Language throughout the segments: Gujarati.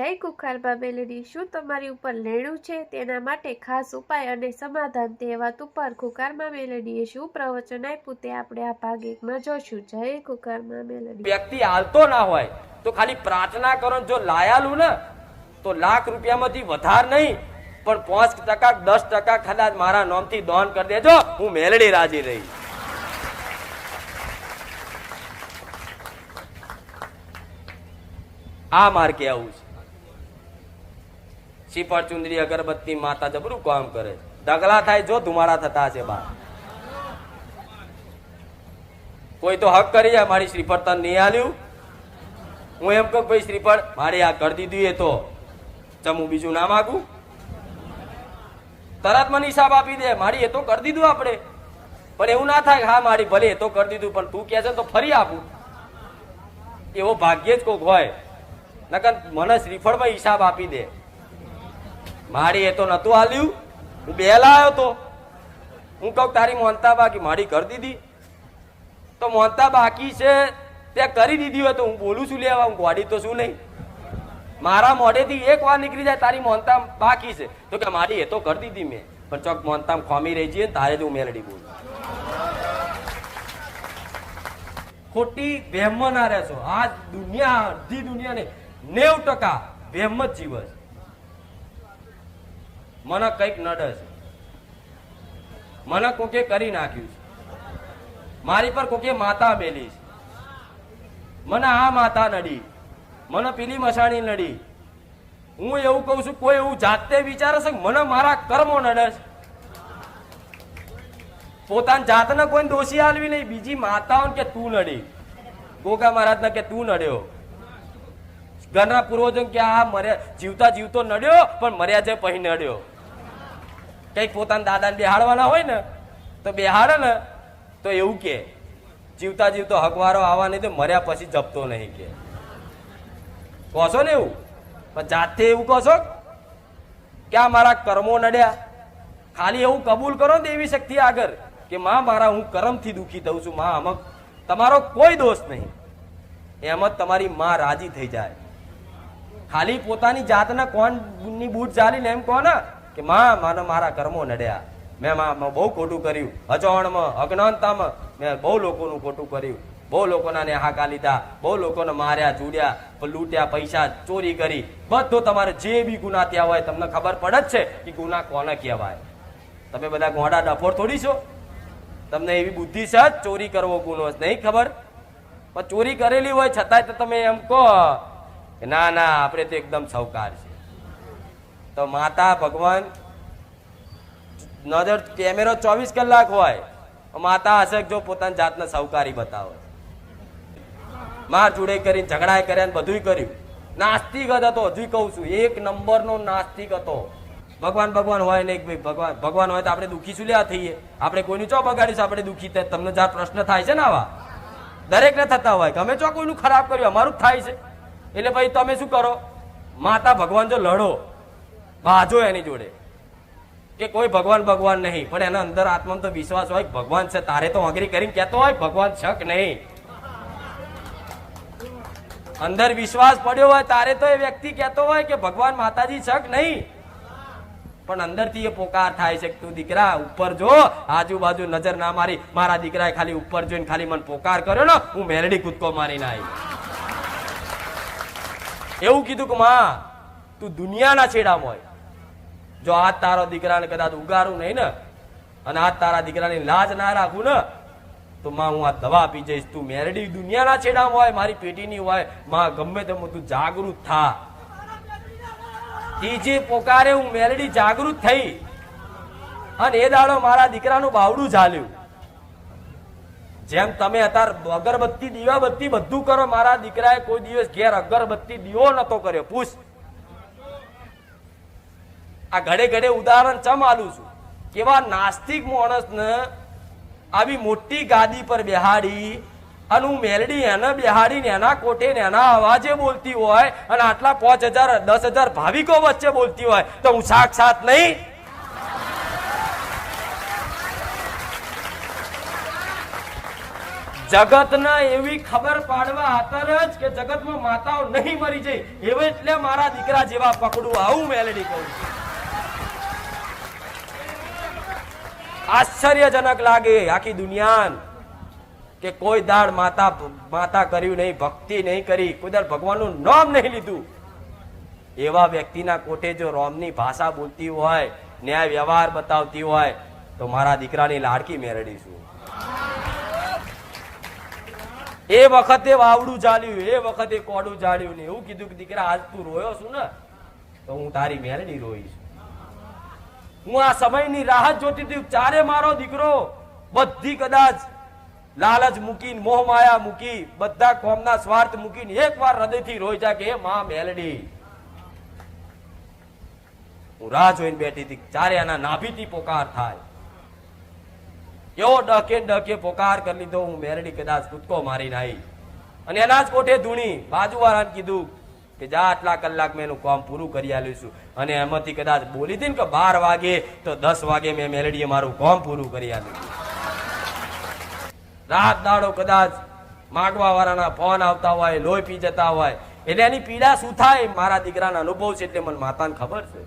જય કુખારબા મેલડી શું તમારી ઉપર લેણું છે? તેના માટે ખાસ ઉપાય અને સમાધાન તે વાત ઉપર કુખારમાં મેલડીએ શું પ્રવચન આપ્યું તે આપણે આ ભાગ એકમાં જોશું. જય કુખારમાં મેલડી વ્યક્તિ હાલતો ના હોય, તો ખાલી પ્રાર્થના કરો જો લાયાલું ને, તો લાખ રૂપિયામાંથી વધાર નહીં, પણ પાંચ ટકા, દસ ટકા કદાચ મારા નામથી દોન કરી દેજો, હું મેલડી રાજી રહી. આ માર કેવું છે. શ્રીફળ ચુંદરી અગરબત્તી માતા જબરું કામ કરે. ઢગલા થાય જો ધુમાડા થતા છે બા. કોઈ તો હક કરી જાય મારી શ્રીફળ તને નહીં આલ્યું. હું એમ કહું ભાઈ શ્રીફળ, મારે આ કરી દીધું એ તો. ચમું બીજું ના માગું. તરત મને હિસાબ આપી દે. મારી એ તો કરી દીધું આપણે. પણ એવું ના થાય હા, મારી ભલે એ તો કરી દીધું, પણ તું કહે છે તો ફરી આપું. એવો ભાગ્યે જ કોક હોય. નકર મને શ્રીફળમાં હિસાબ આપી દે. મારી એ તો નતું હાલ્યું. હું બે લાવ્યો તો. હું કહું તારી મોનતા બાકી મારી કરી દીધી. તો મોનતા બાકી છે, તે કરી દીધી હોય તો હું બોલું છું લેવા, હું ગોડી તો શું નહીં. મારા મોઢેથી એક વાર નીકળી જાય, તારી મોનતા બાકી છે. તો કે મારી એ તો કરી દીધી મેં. પણ ચોક મોનતામ ખોમી રહી જઈએ તારે જ હું મેલડી બોલું. ખોટી વહેમમાં ના રહેશો. આ દુનિયા, અડધી દુનિયાને નેવ ટકા વહેમ જ જીવે છે મને કંઈક નડે છે. મને કોકે કરી નાખ્યું છે. મારી પર કોકે માતા મેલી છે. મને આ માતા નડી. મને પીલી મસાણી નડી. હું એવું કહું છું, કોઈ એવું જાતે વિચારે છે મને મારા કર્મો નડે છે. પોતાની જાતને કોઈ દોષી આલવી નહીં. બીજી માતાઓને કે તું નડી. ગોગા મહારાજને કે તું નડ્યો. ઘરના પૂર્વજો કે આ મર્યા જીવતા જીવતો નડ્યો, પણ મર્યા છે પછી નડ્યો. કંઈક પોતાના દાદાને બેહાડવાના હોય ને, તો બેહાડે ને, તો એવું કે, જીવતા જીવતો હકવારો આવવા નહીં તો મર્યા પછી જપતો નહીં કે. કહો છો ને એવું? પણ જાતે એવું કહો છો કે આ મારા કર્મો નડ્યા. ખાલી એવું કબૂલ કરો ને એવી શક્તિ આગળ કે માં મારા હું કરમથી દુઃખી થઉં છું, માં અમક તમારો કોઈ દોષ નહીં. એમ તમારી માં રાજી થઈ જાય. ખાલી પોતાની જાતના કોણની બૂટ ચાલીને એમ કહો ને કે માં, મને મારા કર્મો નડ્યા. મેં માં બહુ ખોટું કર્યું. અજાણમાં અજ્ઞાનતામાં મેં બહુ લોકોનું ખોટું કર્યું. બહુ લોકોના ને હાકા લીધા, બહુ લોકોને માર્યા, ચૂડ્યા લૂંટ્યા, પૈસા, ચોરી કરી. બધો તમારે જે બી ગુના ત્યાં હોય, તમને ખબર પડે જ છે કે ગુના કોને કહેવાય. તમે બધા ગોડા ડફોર થોડી છો? તમને એવી બુદ્ધિ છે ચોરી કરવો ગુનો, નહીં ખબર? પણ ચોરી કરેલી હોય, છતાંય તો તમે એમ કહો કે ના ના, આપણે તો એકદમ સૌકાર છે. તો માતા ભગવાન, નજર કેમેરો ચોવીસ કલાક હોય માતા હશે જો પોતાની જાતને સૌકારી બતાવે. માર જોડે કરીને ઝઘડા કર્યા ને બધુંય કર્યું. નાસ્તિક હતો હજુ કહું છું, એક નંબરનો નાસ્તિક હતો. ભગવાન ભગવાન હોય ને ભાઈ ભગવાન ભગવાન હોય તો આપણે દુઃખી શું લ્યા થઈએ? આપણે કોઈનું ચો બગાડીશું આપણે દુઃખી તમને જ્યાં પ્રશ્ન થાય છે ને આવા? દરેકને થતા હોય તમે ચો કોઈનું ખરાબ કર્યું, અમારું જ થાય છે. એટલે ભાઈ તમે શું કરો? માતા ભગવાન જો લડો બાજો એની જોડે. કે કોઈ ભગવાન ભગવાન નહીં, પણ એના અંદર આત્મામાં તો વિશ્વાસ હોય ભગવાન છે, તારે તો અઘરી કરીને કહેતો હોય, ભગવાન છક નહીં. અંદર વિશ્વાસ પડ્યો હોય, તારે તો એ વ્યક્તિ કહેતો હોય કે ભગવાન માતાજી છક નહીં. પણ અંદરથી એ પોકાર થાય છે તું દીકરા, ઉપર જો, આજુબાજુ નજર ના મારી, મારા દીકરાએ ખાલી ઉપર જોઈને ખાલી મને પોકાર કર્યો ને, હું મેરડી કૂદકો મારીને આવી. એવું કીધું કે, માં, તું દુનિયાના છેડામાં હોય. જો આ તારો દીકરાને કદાચ ઉગારું નહીં ને, અને આ તારા દીકરાની લાજ ના રાખું ને, તો માં હું આ દવા પી જઈશ. તું મેરડી દુનિયાના છેડામાં હોય, મારી પેટીની હોય, માં ગમે તેમ તું જાગૃત થા. ત્રીજી પોકારે હું મેરડી જાગૃત થઈ, અને એ દાડો મારા દીકરાનું બાવડું ઝાલ્યું. જેમ તમે અત્યારે અગરબત્તી, દીવાબત્તી બધું કરો, મારા દીકરાએ કોઈ દિવસ ઘેર અગરબત્તી દીવો નતો કર્યો. પૂછ. આ ઘડે ઘડે ઉદાહરણ ચમ આલું છું? કેવા નાસ્તિક માણસને આવી મોટી ગાદી પર બેહાડી અને હું મેલડી એને બેહાડીને એના કોટે એના અવાજે બોલતી હોય અને આટલા પાંચ હજાર, દસ હજાર ભાવિકો વચ્ચે બોલતી હોય તો હું સાક્ષાત નહીં? જગતના એવી ખબર પાડવા આતર જ કે જગતમાં માતાઓ નહીં મરી જાય. એવું એટલે મારા દીકરા જેવા પકડું આવું મેલડી કહું છું. આશ્ચર્યજનક લાગે આખી દુનિયાન કે કોઈ દાડ માતા માતા કર્યું નહીં, ભક્તિ નહીં કરી કોઈ ભગવાનનું નામ નહીં લીધું. એવા વ્યક્તિના કોઠે જો રોમની ભાષા બોલતી હોય, ન્યાય વ્યવહાર બતાવતી હોય, તો મારા દીકરાની લાડકી મેળવીશું. એ વખતે વાવડું ચાલ્યું, એ વખતે કોડું ચાલ્યું ને એવું કીધું કે દીકરા, આજ તું રોયો છું ને, તો હું તારી મેરડી રોઈશ. હું આ સમયની રાહત જોતી હતી. ચારે મારો દીકરો બધી કદાચ લાલચ મૂકીને, મોહ માયા મૂકી, બધા કોમના સ્વાર્થ મૂકીને એકવાર હૃદયથી રોઈ જાય કે માં મેલડી. હું રાહ જોઈને બેઠી હતી ચારે આના નાભીથી પોકાર થાય. એવો ડકે ડકે પોકાર કરી લીધો. હું મેરડી કદાચ કૂદકો મારી નાઈ અને એના જ કોઠે ધૂણી. બાજુવાળાને કીધું કે જા આટલા કલાક મેં એનું કામ પૂરું કરી આલ્યું છું અને એમાંથી કદાચ બોલી હતી ને કે બાર વાગે, તો દસ વાગે મેં મેલડીએ મારું કામ પૂરું કરી આલ્યું રાત દાડો કદાચ માગવા વાળાના ફોન આવતા હોય, લોહી પી જતા હોય, એટલે એની પીડા શું થાય? મારા દીકરાના અનુભવ છે એટલે મને માતાને ખબર છે.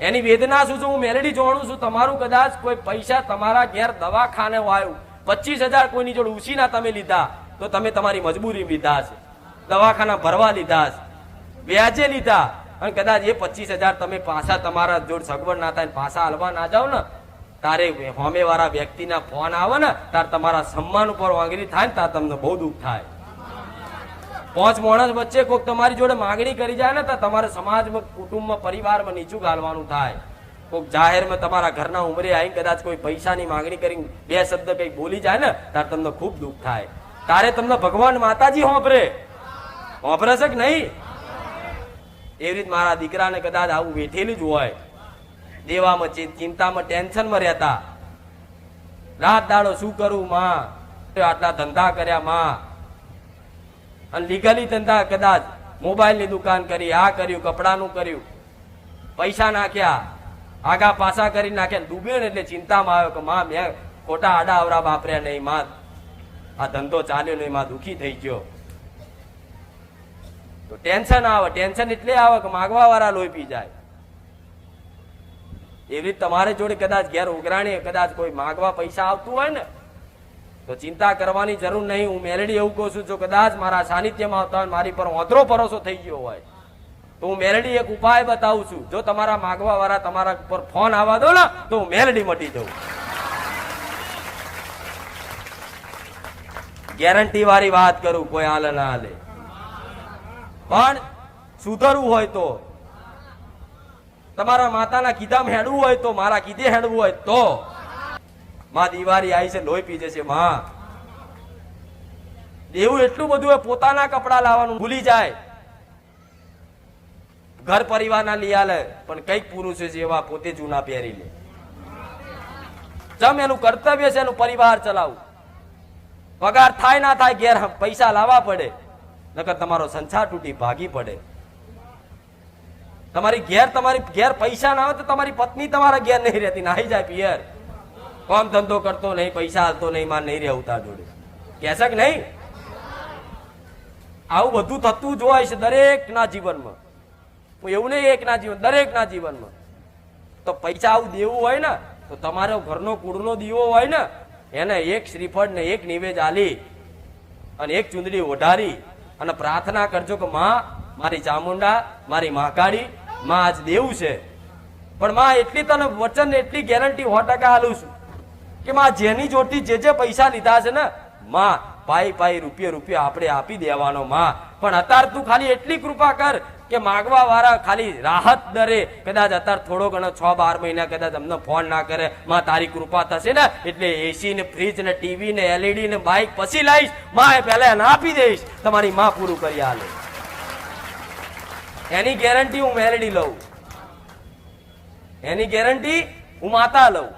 એની વેદના શું છે? હું મેલેડી જોણું છું, તમારું કદાચ કોઈ પૈસા તમારા ઘેર દવાખાને આવ્યું પચીસ હજાર કોઈની જોડે ઉછીના તમે લીધા, તો તમે તમારી મજબૂરી લીધા છે. દવાખાના ભરવા લીધા વ્યાજે લીધા. અને કદાચ એ પચીસ હજાર તમે પાછા તમારા જોડ સગવડ ના થાય પાછા હલવા ના જાઓ ને, તારે હોમે વાળા વ્યક્તિના ફોન આવે ને, તાર તમારા સન્માન ઉપર માંગણી થાય ને, તાર તમને બહુ દુઃખ થાય. પાંચ માણસ વચ્ચે કોઈક તમારી જોડે માંગણી કરી જાય ને તો તમારે સમાજમાં કુટુંબમાં, પરિવારમાં નીચું ગાલવાનું થાય. કોઈક જાહેરમાં તમારા ઘરના ઉંમરે આવીને કદાચ કોઈ પૈસાની માંગણી કરીને બે શબ્દ કઈ બોલી જાય ને, તાર તમને ખૂબ દુઃખ થાય. તારે તમને ભગવાન માતાજી હોંભરે. છે કે નહીં. એવી રીત મારા દીકરાને કદાચ આવું વેઠેલું જ હોય. દેવામાં ચિંતામાં ટેન્શનમાં રહેતા. રાત દાડો શું કરું માં? આટલા ધંધા કર્યા માં. અને લીગલી ધંધા કદાચ મોબાઈલની દુકાન કરી, આ કર્યું, કપડાનું કર્યું. પૈસા નાખ્યા. આગા પાછા કરી નાખ્યા. ડૂબ્યો ને એટલે ચિંતામાં આવ્યો કે માં, મેં ખોટા આડા અવરા વાપર્યા નહીં, માં. આ ધંધો ચાલ્યો નહીં, માં, દુઃખી થઈ ગયો. તો ટેન્શન આવે, ટેન્શન એટલે આવે કે માગવા વાળા લોહી જાય. એવી રીતે તમારે જોડે કદાચ ઘેર ઉઘરાણી, કદાચ કોઈ માગવા પૈસા આવતું હોય ને, તો ચિંતા કરવાની જરૂર નહીં. હું મેલેડી એવું કહું છું, જો કદાચ મારા સાનિધ્યમાં આવતા હોય મારી પર ઓધરો ભરોસો થઈ ગયો હોય, તો હું મેલેડી એક ઉપાય બતાવું છું. જો તમારા માગવા વાળા તમારા પર ફોન આવવા દો ને, તો હું મેલેડી મટી જાઉં. ગેરંટી વાળી વાત કરું, કોઈ હાલ ના હાલે. પણ સુધરવું હોય તો. તમારા માતાના કીધામાં હેડવું હોય તો, મારા કીધે હેડવું હોય તો. માં દિવાળી આવી છે, લોહી પી જશે માં. દેવું એટલું બધું પોતાના કપડા લાવવાનું ભૂલી જાય. ઘર પરિવારના લઈ આલે, પણ કંઈક પુરુષો છે એવા પોતે જૂના પહેરી લે. જમ એનું કર્તવ્ય છે, એનું પરિવાર ચલાવવું પગાર થાય ના થાય, ઘેર પૈસા લાવવા પડે. નકર તમારો સંસાર તૂટી ભાગી પડે. તમારી ઘેર તમારી ઘેર પૈસા ના આવે તો તમારી પત્ની તમારા ઘેર નહીં રહેતી. નાહી જાય પિયર. કોમ ધંધો કરતો નહીં, પૈસા હાલતો નહીં, માર નહીં રહેવું તાર જોડે. કહેશે કે નહીં? આવું બધું થતું જ હોય છે દરેક ના જીવનમાં. હું એવું નહીં એક ના જીવન દરેક ના જીવનમાં. તો પૈસા આવું દેવું હોય ને, તો તમારો ઘરનો કુળનો દીવો હોય ને, એને એક શ્રીફળ ને એક નિવેદ આલી અને એક ચુંદડી ઓઢારી અને પ્રાર્થના કરજો કે માં, મારી ચામુંડા, મારી મહાકાળી, માં આજ દેવું છે. પણ માં, એટલી તને વચન એટલી ગેરંટી સો ટકા આલું છું કે માં જેની જોટી જે જે પૈસા લીધા છે ને, માં, પાઈ પાઈ રૂપિયે, રૂપિયા આપણે આપી દેવાનો, માં. પણ અત્યારે તું ખાલી એટલી કૃપા કર કે માગવા વાળા ખાલી રાહત દરે. કદાચ અત્યારે થોડો ઘણો છ, બાર મહિના કદાચ અમને ફોન ના કરે, માં, તારી કૃપા થશે ને? એટલે એસી ને ફ્રીજ ને ટીવી ને એલઈડી ને બાઇક પછી લાવીશમાં પહેલા એને આપી દઈશ. તમારી માં પૂરું કરી આલે. એની ગેરંટી હું મેલડી લઉં. એની ગેરંટી હું માતા લઉં.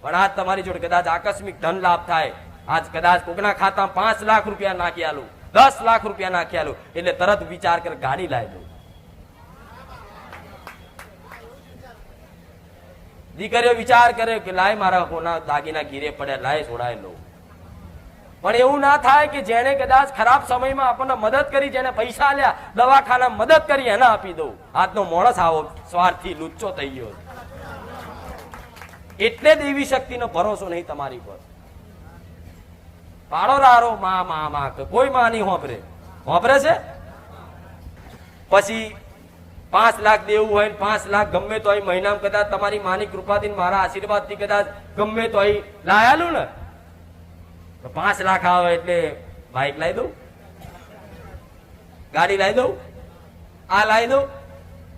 પણ આજ તમારી જોડે કદાચ આકસ્મિક ધન લાભ થાય. આજ કદાચ કોકના ખાતા પાંચ લાખ રૂપિયા નાખી આલું. દસ લાખ રૂપિયા નાખ્યા લો એટલે તરત વિચાર કર, ગાડી લાવી દઉં. દીકરીઓ વિચાર કરે કે, લાય મારા કોના દાગીના ગીરે પડ્યા, લાય છોડાય લઉં. પણ એવું ના થાય કે જેને કદાચ ખરાબ સમયમાં આપણને મદદ કરી જેને પૈસા આલ્યા દવાખાના મદદ કરી, એને આપી દઉં. આજનો મોણસ આવો સ્વાર્થી લુચ્ચો થઈ ગયો એટલે દેવી શક્તિનો ભરોસો નહીં તમારી પર. પાડો રારો, મા મા મા કોઈ માં નહીં હોપરે હોપરે છે? પછી પાંચ લાખ દેવું હોય પાંચ લાખ ગમે તો મહિનામાં કદાચ તમારી માની કૃપાથી મારા આશીર્વાદથી કદાચ ગમે તો લાયાલું ને. તો પાંચ લાખ આવે એટલે બાઇક લાવી દઉં? ગાડી લાવી દઉં? આ લાવી દઉં?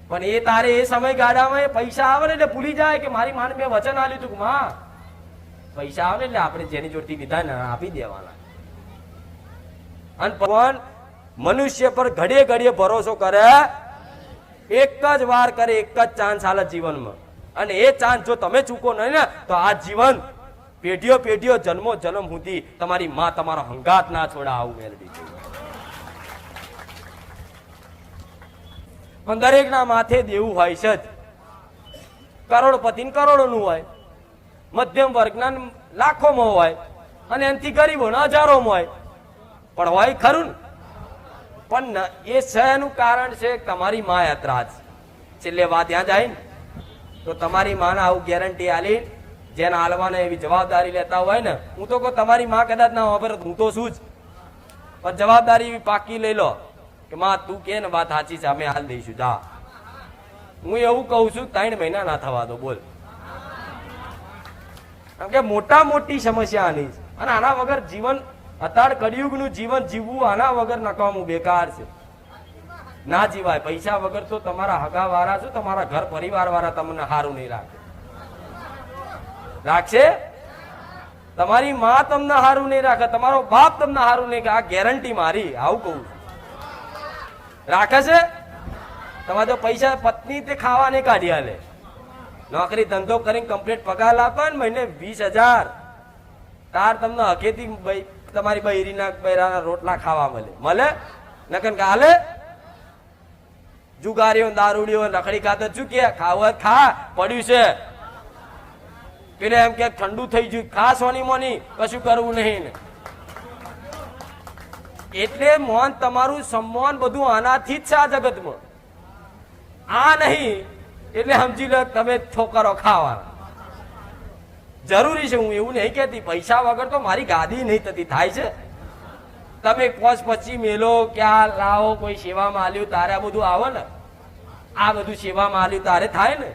પણ એ તારે એ સમય ગાડામાં એ પૈસા આવે ને એટલે ભૂલી જાય કે મારી માને મેં વચન આલ્યું હતું માં પૈસા આવે એટલે આપણે જેની જોડતી લીધા ને આપી દેવાના. અને ભગવાન મનુષ્ય પર ઘડીએ ઘડીએ ભરોસો કરે, એક જ વાર કરે, એક જ ચાન્સ હાલે જીવનમાં. અને એ ચાન્સ જો તમે ચૂકો નહીં ને, તો આ જીવન પેઢીઓ પેઢીઓ જન્મો જન્મ સુધી તમારી માં તમારો હંગાત ના છોડા આવું છે. પણ દરેકના માથે દેવું હોય છે જ. કરોડપતિ ને કરોડોનું હોય. મધ્યમ વર્ગના લાખોમાં હોય અને એનાથી ગરીબોના હજારોમાં હોય. પણ હોય ખરું પણ એ શહેરનું કારણ છે તમારી મા યાત્રા છે છેલ્લે વાત ત્યાં જાય ને, તો તમારી માને આવું ગેરંટી આલી, જેને હાલવાને એવી જવાબદારી લેતા હોય ને, હું તો કહું તમારી માં કદાચ ના વાપરે હું તો શું જ. પણ જવાબદારી એવી પાકી લઈ લો, કે માં, તું કે ને, વાત સાચી છે, અમે હાલ દઈશું, જા. હું એવું કહું છું, ત્રણ મહિના ના થવા દો, બોલ. કેમ કે મોટા મોટી સમસ્યા આની છે. અને આના વગર જીવન અત્યાર કળિયુગનું જીવન જીવવું આના વગર નકામું બેકાર છે. ના જીવાય. પૈસા વગર તો તમારા હગા વાળા છો, તમારા ઘર પરિવાર વાળા તમને સારું નહીં રાખે. રાખશે? તમારી માં તમને સારું નહીં રાખે, તમારો બાપ તમને સારું નહીં આ ગેરંટી મારી, આવું કહું રાખે છે? તમારે પૈસા પત્ની તે ખાવા નહીં કાઢી હાલે નોકરી ધંધો કરીને કમ્પ્લીટ પગાર આપે ને મહિને વીસ હજાર. તાર તમને હકેથી તમારી બૈરીના બૈરાના રોટલા ખાવા મળે. મળે? નકન કાલે જુગારીઓ, દારૂડીઓ, રખડી ખાતર શું કે ખાવું હોય ખા, પડ્યું છે. પેલે એમ કે ઠંડુ થઈ ગયું, ખા સોની મોની, કશું કરવું નહીં એટલે મોન તમારું સન્માન બધું આનાથી જ છે આ જગતમાં. આ નહીં એટલે સમજી લો, તમે છોકરો ખાવાના. જરૂરી છે, હું એવું નહીં કહેતી, પૈસા વગર તો મારી ગાદી નહીં થતી, થાય છે. તમે કોસ પછી મેલો ક્યાં લાવો, કોઈ સેવામાં આલ્યું, તારે આ બધું આવે ને? આ બધું સેવામાં આલ્યું, તારે થાય ને?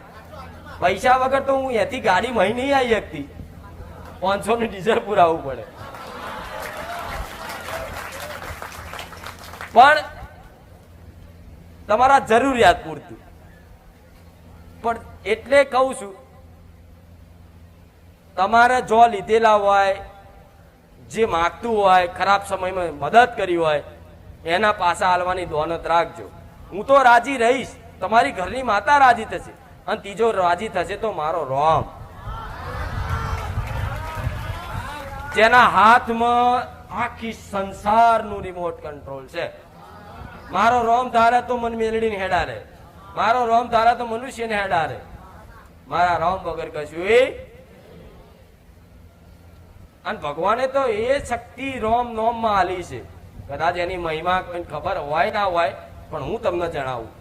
પૈસા વગર તો હું એથી ગાડી મહી નહીં આવી શકતી. પાંચસો નું ડીઝલ પુરાવવું પડે. પણ તમારા જરૂરિયાત પૂરતું. પણ એટલે કહું છું, તમારે જો લીધેલા હોય, જે માગતું હોય, ખરાબ સમયમાં મદદ કરી હોય, એના પાસા હાલવાની દોનત રાખજો. હું તો રાજી રહીશ. તમારી ઘરની માતા રાજી થશે. અને ત્રીજો રાજી થશે તો મારો રોમ. જેના હાથમાં આખી સંસારનું રિમોટ કંટ્રોલ છે. મારો રોમ ધારે તો મન મેલડીને હેડારે મારો રોમ ધારા તો મનુષ્યને હેડારે. મારા રોમ વગર કશું એ અને ભગવાને તો એ શક્તિ રોમ નોમમાં આલી છે. કદાચ એની મહિમા કોઈ ખબર હોય ના હોય, પણ હું તમને જણાવું.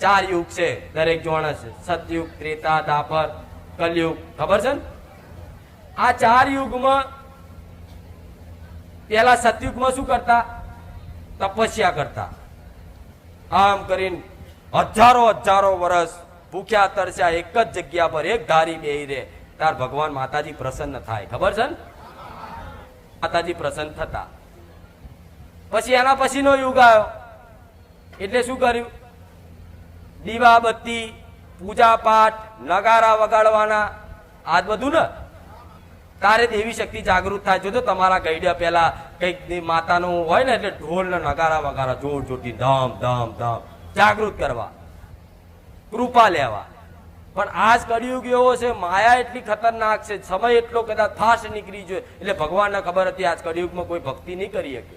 ચાર યુગ છે, દરેક જોણ છે. સતયુગ, ત્રેતા દાપર કલયુગ. ખબર છે ને? આ ચાર યુગમાં પેલા સતયુગમાં શું કરતા? તપસ્યા કરતા. આમ કરીને હજારો હજારો વર્ષ ભૂખ્યા તરસ્યા એક જ જગ્યા પર એક ધારી બે રે તાર ભગવાન માતાજી પ્રસન્ન થાય. ખબર છે ને? માતાજી પ્રસન્ન થતા. પછી એના પછીનો યુગ આવ્યો. એટલે શું કર્યું? દીવા બત્તી, પૂજા પાઠ, નગારા વગાડવાના. આ બધું ને? તારે દેવી શક્તિ જાગૃત થાય. જોજો તમારા ગઈડ્યા પેલા કંઈક માતાનું હોય ને એટલે ઢોલ ને નગારા વગારા, જોર જોરથી ધમ ધમ ધમ. જાગૃત કરવા. કૃપા લેવા. પણ આજ કળિયુગ એવો છે, માયા એટલી ખતરનાક છે, સમય એટલો કદાચ ફાસ્ટ નીકળી જોઈએ એટલે ભગવાનને ખબર હતી આજ કળિયુગમાં કોઈ ભક્તિ નહીં કરી શકે.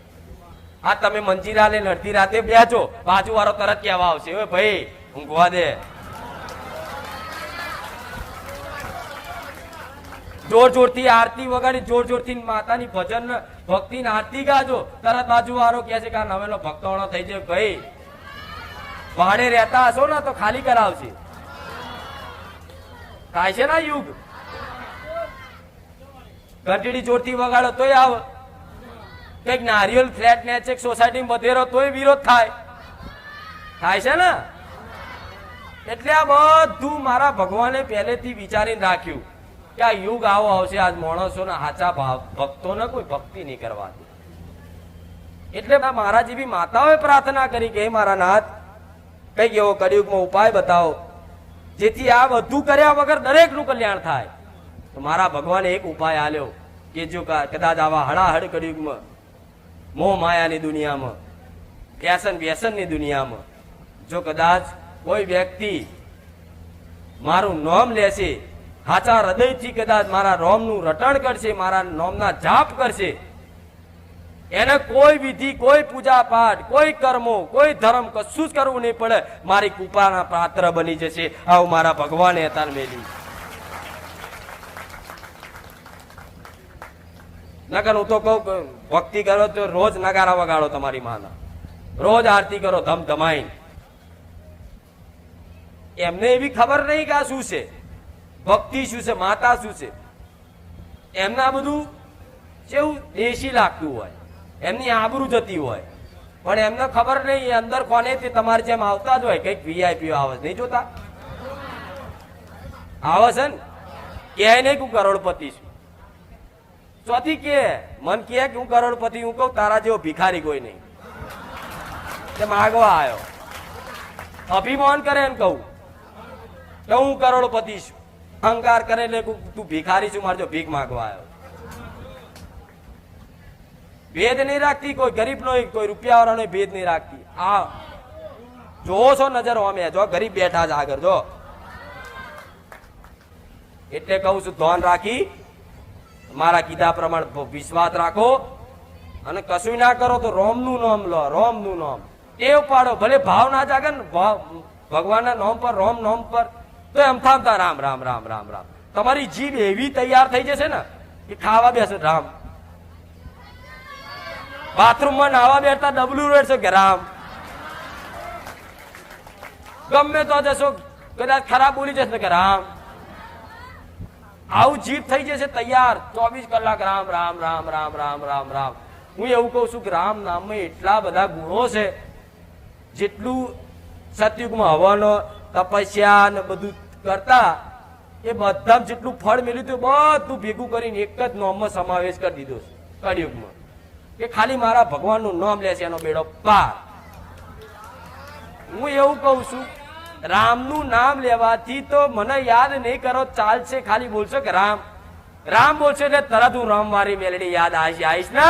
આ તમે મંજીરા લઈને અડધી રાતે બેસો બાજુ વાળો તરત કહેવા આવશે ઓય ભાઈ, ઊંઘવા દે. જોર જોરથી આરતી વગાડી, જોર જોરથી માતાની ભજન ભક્તિ નાતી ગાજો. તરત બાજુ વાળો કે છે કે આ નવેલો ભક્તોણો થઈ જાય ભાઈ ભાડે રહેતા હશો ને તો ખાલી કરાવશે. થાય છે ને યુગ? ઘંટડી જોરથી વગાડો તોય આવ. કંઈક નારિયેલ ફ્લેટ ને છે સોસાયટી વધેરો તોય વિરોધ થાય. થાય છે ને? એટલે આ બધું મારા ભગવાને પહેલેથી વિચારીને રાખ્યું. કે આ યુગ આવો આવશે, આજ માણસોના હાચા ભાવ ભક્તોને કોઈ ભક્તિ નહીં કરવાતી એટલે મારા જેવી માતાઓએ પ્રાર્થના કરી કે મારા નાથ, કંઈક એવો કળિયુગમાં ઉપાય બતાવો, જેથી આ બધું કર્યા વગર દરેકનું કલ્યાણ થાય. તો મારા ભગવાને એક ઉપાય આલ્યો કે જો કદાચ આવા હળાહળ કળિયુગમાં, મોહ માયાની દુનિયામાં, વ્યસન, વ્યસનની દુનિયામાં, જો કદાચ કોઈ વ્યક્તિ મારું નામ લેશે હાચા હૃદયથી કદાચ મારા રોમનું રટણ કરશે, મારા નોમના જાપ કરશે. એને કોઈ વિધિ, કોઈ પૂજા પાઠ કોઈ કર્મો, કોઈ ધર્મ કશું જ કરવું નહીં પડે. મારી કૃપાના પાત્ર બની જશે. આવું મારા ભગવાને હતા મેલી. નગર હું તો કહું ભક્તિ કરો તો રોજ નગારા વગાડો તમારી માના. રોજ આરતી કરો ધમ ધમાઈ એમને એવી ખબર નહીં કે આ શું છે. ભક્તિ શું છે? માતા શું છે? એમને બધું કેવું? દેશી લાગતું હોય. એમની આબરૂ જતી હોય. પણ એમને ખબર નહીં અંદર કોને તે તમારે જેમ આવતા જ હોય. કંઈક વીઆઈપી આવે. નહીં જોતા? આવે છે ને? કહે નહીં હું કરોડપતિ છું. ચોથી કે, મન કહે કે હું કરોડપતિ, હું કહું તારા જેવો ભિખારી કોઈ નહીં. તે માગવા આવ્યો. અભિમાન કરે એમ કહું કે હું કરોડપતિ છું. અહંકાર કરે એટલે તું ભિખારી છું, મારજો, ભીખ માંગવા આવ્યો. ભેદ નહીં રાખતી, કોઈ ગરીબ નો કોઈ રૂપિયા વાળાનો ભેદ નહીં રાખતી. આ જોવો છો નજર અમે, જો ગરીબ બેઠા છે આગળ, જો. એટલે કહું છું ધોન રાખી, મારા કીધા પ્રમાણે વિશ્વાસ રાખો અને કશું ના કરો તો રોમનું નામ લો રોમનું નામ. ટેવ પાડો, ભલે ભાવ ના જાગે ને ભગવાનના નામ પર, રોમ નામ પર. તો એમ થામતા રામ રામ રામ રામ રામ. તમારી જીભ એવી તૈયાર થઈ જશે ને કે ખાવા બેસે, રામ. બાથરૂમમાં નાવા બેઠતા ડબલું રેડશો કે રામ? ગમે તો જશો, કદાચ ખરાબ બોલી જશે કે રામ. આવું જીભ થઈ જશે તૈયાર, ચોવીસ કલાક, રામ રામ રામ રામ રામ રામ રામ. હું એવું કહું છું કે રામ નામમાં એટલા બધા ગુણો છે, જેટલું સતયુગમાં હવાનો તપસ્યા ને બધું કરતા એ બધા જેટલું ફળ મેળ્યું હતું બધું ભેગું કરીને એક જ નોમમાં સમાવેશ કરી દીધો છે, કળિયુગમાં. કે ખાલી મારા ભગવાનનું નામ લેશે, એનો બેડો પાર. હું એવું કહું છું, રામનું નામ લેવાથી તો મને યાદ નહીં કરો, ચાલશે, ખાલી બોલશો કે રામ. રામ બોલશો એટલે તરત હું રામ મારી મેલડી યાદ આવીશ આવીશ ને?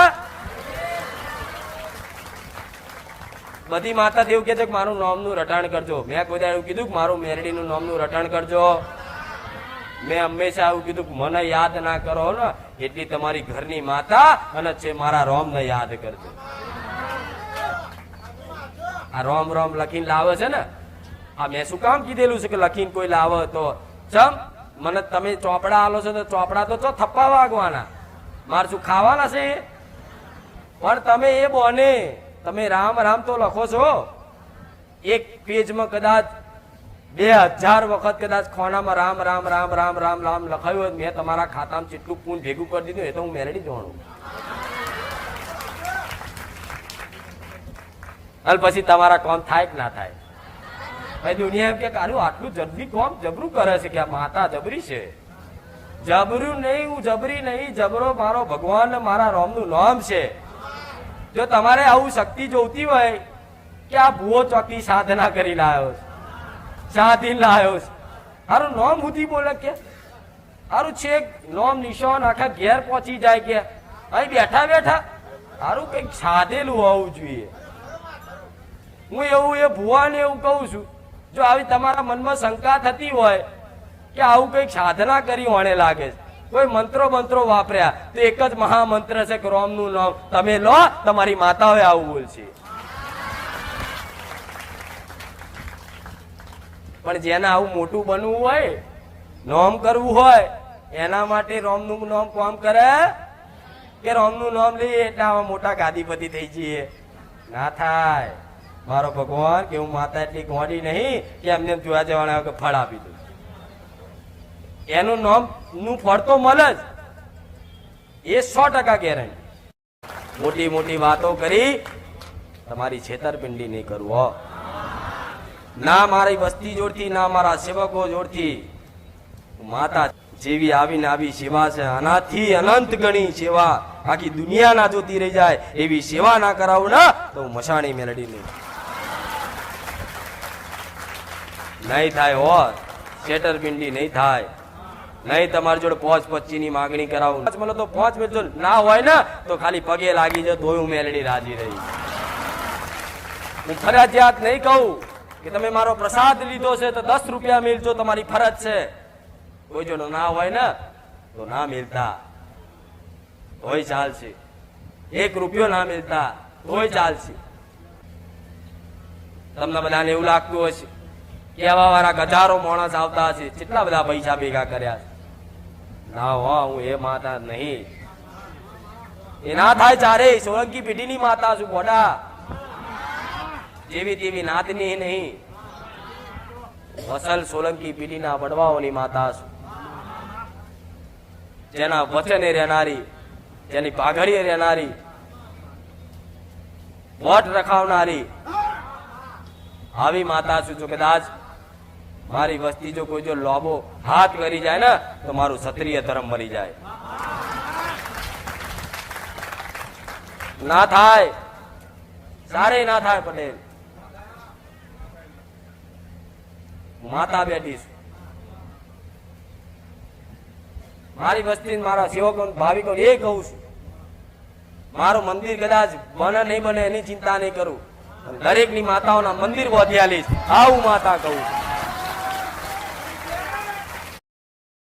બધી માતા દેવ કહે છે કે મારું નોમનું રટાણ કરજો. મેં કોઈ એવું કીધું કે મારું મેરડીનું નોમનું રટાણ કરજો. મેં હંમેશા એવું કીધું કે મને યાદ ના કરો ને. એટલી તમારી ઘરની માતા અને છે મારા રોમને યાદ કરજો. આ રોમ રોમ લખીને લાવે છે ને. આ મેં શું કામ કીધેલું છે કે લખીને કોઈ લાવે તો? ચમ, મને તમે ચોપડા આલો છો તો ચોપડા તો ચો થપ્પા વાગવાના. મારે શું ખાવાના છે? પણ તમે એ બોને. તમે રામ રામ તો લખો છો? એક પેજમાં કદાચ બે હજાર વખત કદાચ ખોનામાં રામ રામ રામ રામ રામ રામ લખાયું હોય મેં તમારા ખાતામાં જેટલું પૂન ભેગું કરી દીધું એ તો હું મેળવી જાણું. અને પછી તમારા કોમ થાય કે ના થાય? ભાઈ, દુનિયા એમ કે કાલું આટલું જલ્દી કોમ જબરું કરે છે કે આ માતા જબરી છે? જબરું નહીં, હું જબરી નહીં, જબરો મારો ભગવાન મારા રોમનું નામ છે. જો તમારે આવું શક્તિ જોતી હોય કે આ ભૂવો ચોકી સાધના કરી લાયો છે. સાધીન લાયો છે. હારું નોમ હુધી બોલે કે? હારું છેક નોમ નિશાન આખા ઘેર પહોંચી જાય કે? અહીં બેઠા બેઠા? હારું કંઈક સાધેલું હોવું જોઈએ. હું એવું એ ભુવાને એવું કહું છું, જો આવી તમારા મનમાં શંકા થતી હોય કે આવું કંઈક સાધના કરી હોણે લાગે છે કોઈ મંત્રો મંત્રો વાપર્યા. તો એક જ મહામંત્ર છે કે રોમનું નામ. તમે લો, તમારી માતાઓએ આવું બોલશે. પણ જેને આવું મોટું બનવું હોય, નોમ કરવું હોય, એના માટે રોમનું નામ કોમ કરે? કે રોમનું નામ લઈએ એટલે આવા મોટા ગાદીપતિ થઈ જઈએ? ના થાય. મારો ભગવાન, કે હું માતા એટલી ગોડી નહીં કે એમને જોવા જવાના ફળ આપી દઉં. એનું નામનું ફળ તો મળે જ. એ સો ટકા ગેરંટી મોટી મોટી વાતો કરી, તમારી છેતરપિંડી નહીં કરવો ના મારી વસ્તી જોડથી, ના મારા સેવકો જોડથી. માતા જેવી આવીને આવી સેવા છે આનાથી અનંત ગણી સેવા. આખી દુનિયા ના જોતી રહી જાય, એવી સેવા ના કરાવું ના, તો હું મસાણી મેલડી નહીં નહીં થાય હોત છેતરપિંડી નહીં થાય. નહીં, તમારી જોડે પોચ પચી ની માગણી કરાવું. મને તો પોચ મિનિટ ના હોય ને, તો ખાલી પગે લાગી જાય તોય હું રાજી રહી. હું ફરજિયાત નહીં કહું કે તમે મારો પ્રસાદ લીધો છે તો દસ રૂપિયા મિલજો, તમારી ફરજ છે. કોઈ જોડે ના હોય ને, તો ના મિલતા. તોય ચાલશે. એક રૂપિયો ના મિલતા, તોય ચાલશે. તમને બધાને એવું લાગતું હશે કે આવા વાળા હજારો માણસ આવતા હશે, કેટલા બધા પૈસા ભેગા કર્યા છે. ના હો હું એ માતા નહીં. એ ના થાય ચારે, સોલંકી પેઢીની માતા છું ગોડા જેવી તેવી નાતની નહીં. વસલ સોલંકી પેઢીના વડવાઓની માતા છું. જેના વચને રહેનારી, જેની પાઘડીએ રહેનારી, વટ રખાવનારી, આવી માતા છું જો કદાચ મારી વસ્તી જો કોઈ જો લોબો હાથ કરી જાય ને, તો મારું ક્ષત્રિય ધર્મ મરી જાય. ના થાય. સારે ના થાય પટેલ. માતા બેઠી મારી વસ્તી મારા સેવકો ભાવિકો એ કહું છું. મારું મંદિર કદાચ બને નહીં બને એની ચિંતા નહીં કરું. દરેકની માતાઓના મંદિર વધ્યા લઈશ આવું માતા કહું છું.